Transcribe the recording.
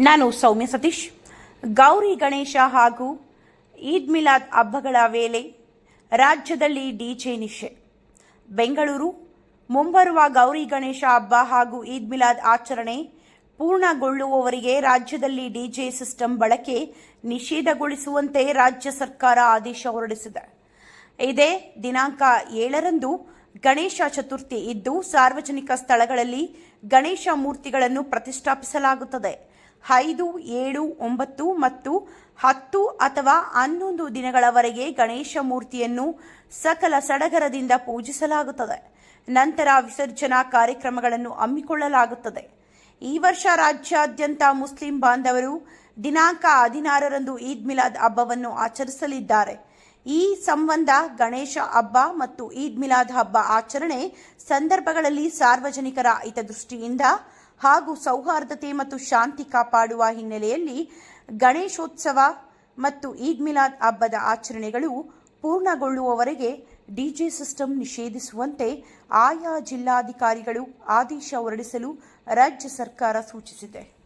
ನಾನು ಸೌಮ್ಯ ಸತೀಶ್. ಗೌರಿ ಗಣೇಶ ಹಾಗೂ ಈದ್ ಮಿಲಾದ್ ಹಬ್ಬಗಳ ವೇಳೆ ರಾಜ್ಯದಲ್ಲಿ ಡಿಜೆ ನಿಷೆ. ಬೆಂಗಳೂರು, ಮುಂಬರುವ ಗೌರಿ ಗಣೇಶ ಹಬ್ಬ ಹಾಗೂ ಈದ್ ಮಿಲಾದ್ ಆಚರಣೆ ಪೂರ್ಣಗೊಳ್ಳುವವರೆಗೆ ರಾಜ್ಯದಲ್ಲಿ ಡಿಜೆ ಸಿಸ್ಟಮ್ ಬಳಕೆ ನಿಷೇಧಗೊಳಿಸುವಂತೆ ರಾಜ್ಯ ಸರ್ಕಾರ ಆದೇಶ ಹೊರಡಿಸಿದೆ. ಇದೇ ದಿನಾಂಕ ಏಳರಂದು ಗಣೇಶ ಚತುರ್ಥಿ ಇದ್ದು ಸಾರ್ವಜನಿಕ ಸ್ಥಳಗಳಲ್ಲಿ ಗಣೇಶ ಮೂರ್ತಿಗಳನ್ನು ಪ್ರತಿಷ್ಠಾಪಿಸಲಾಗುತ್ತದೆ. ಐದು, ಏಳು, ಒಂಬತ್ತು ಮತ್ತು ಹತ್ತು ಅಥವಾ ಹನ್ನೊಂದು ದಿನಗಳವರೆಗೆ ಗಣೇಶ ಮೂರ್ತಿಯನ್ನು ಸಕಲ ಸಡಗರದಿಂದ ಪೂಜಿಸಲಾಗುತ್ತದೆ. ನಂತರ ವಿಸರ್ಜನಾ ಕಾರ್ಯಕ್ರಮಗಳನ್ನು ಹಮ್ಮಿಕೊಳ್ಳಲಾಗುತ್ತದೆ. ಈ ವರ್ಷ ರಾಜ್ಯಾದ್ಯಂತ ಮುಸ್ಲಿಂ ಬಾಂಧವರು ದಿನಾಂಕ ಹದಿನಾರರಂದು ಈದ್ ಮಿಲಾದ್ ಹಬ್ಬವನ್ನು ಆಚರಿಸಲಿದ್ದಾರೆ. ಈ ಸಂಬಂಧ ಗಣೇಶ ಹಬ್ಬ ಮತ್ತು ಈದ್ ಮಿಲಾದ್ ಹಬ್ಬ ಆಚರಣೆ ಸಂದರ್ಭಗಳಲ್ಲಿ ಸಾರ್ವಜನಿಕರ ಹಿತದೃಷ್ಟಿಯಿಂದ ಹಾಗೂ ಸೌಹಾರ್ದತೆ ಮತ್ತು ಶಾಂತಿ ಕಾಪಾಡುವ ಹಿನ್ನೆಲೆಯಲ್ಲಿ ಗಣೇಶೋತ್ಸವ ಮತ್ತು ಈದ್ ಮಿಲಾದ್ ಹಬ್ಬದ ಆಚರಣೆಗಳು ಪೂರ್ಣಗೊಳ್ಳುವವರೆಗೆ ಡಿಜೆ ಸಿಸ್ಟಮ್ ನಿಷೇಧಿಸುವಂತೆ ಆಯಾ ಜಿಲ್ಲಾಧಿಕಾರಿಗಳು ಆದೇಶ ಹೊರಡಿಸಲು ರಾಜ್ಯ ಸರ್ಕಾರ ಸೂಚಿಸಿದೆ.